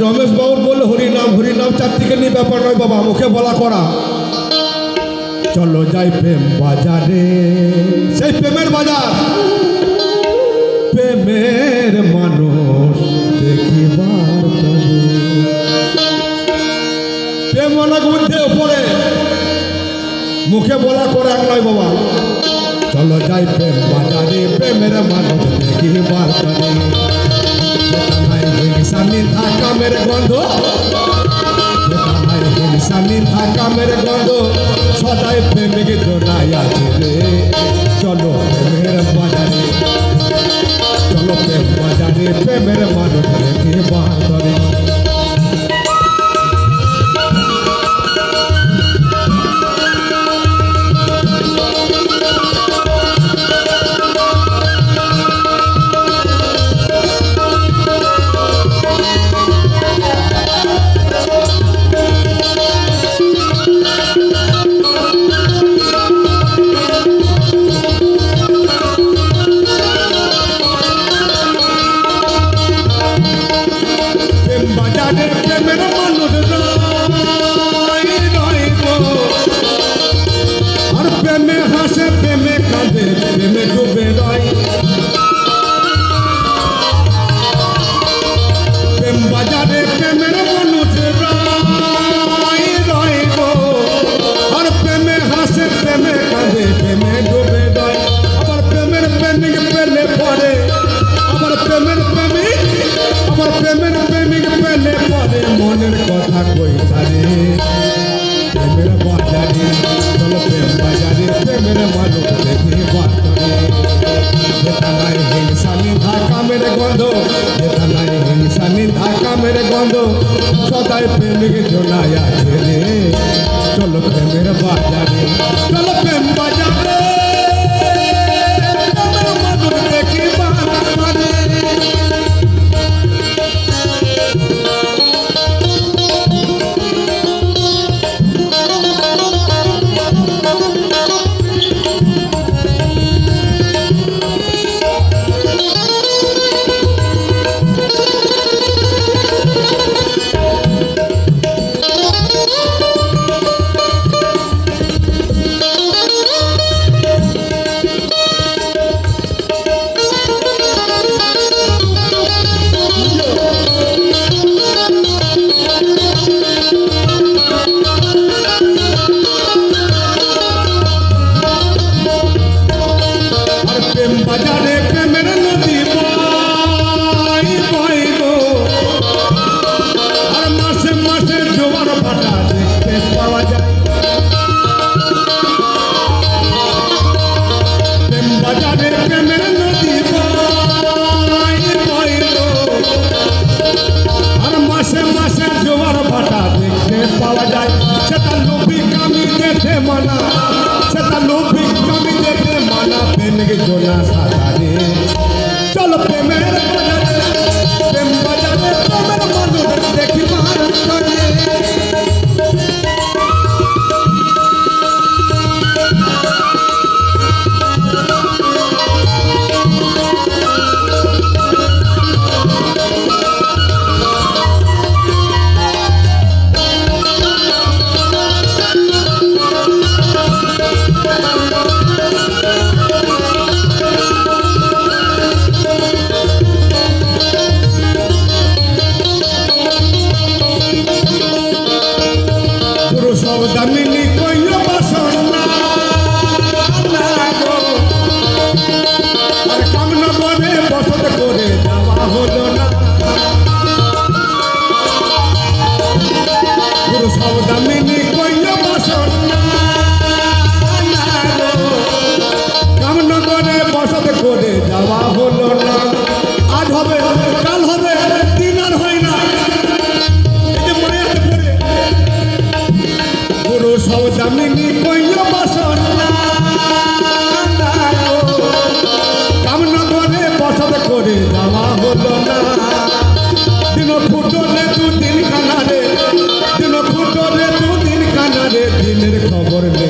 রমেশ বাবুর বললে, হরিনাম হরিনাম, চারদিকে নিয়ে ব্যাপার নয় বাবা, মুখে বলা করা। চলো যাই প্রেম বাজারে। সেই প্রেমের বাজার। প্রেমের মানুষ দেখিবার। প্রেম অনেক মধ্যে উপরে। মুখে বলা করে এক নয় বাবা। চলো যাই প্রেম বাজারে, প্রেমের মানুষ দেখিবার তবে। কামের গন্ধ যেখানে থাকা মেরে গন্ধ সদাই প্রেমিক জোনাই আছে সদাই প্রেমিক জোনায় আছে রে। চলো প্রেমের বাজারে চলো माना सता भी कमी देते माना पहन के जोना साधारे चलो হলো না দিন ফুটলে দুদিন কানারে দিন ফুটলে দুদিন কানারে দিনের খবর নেই।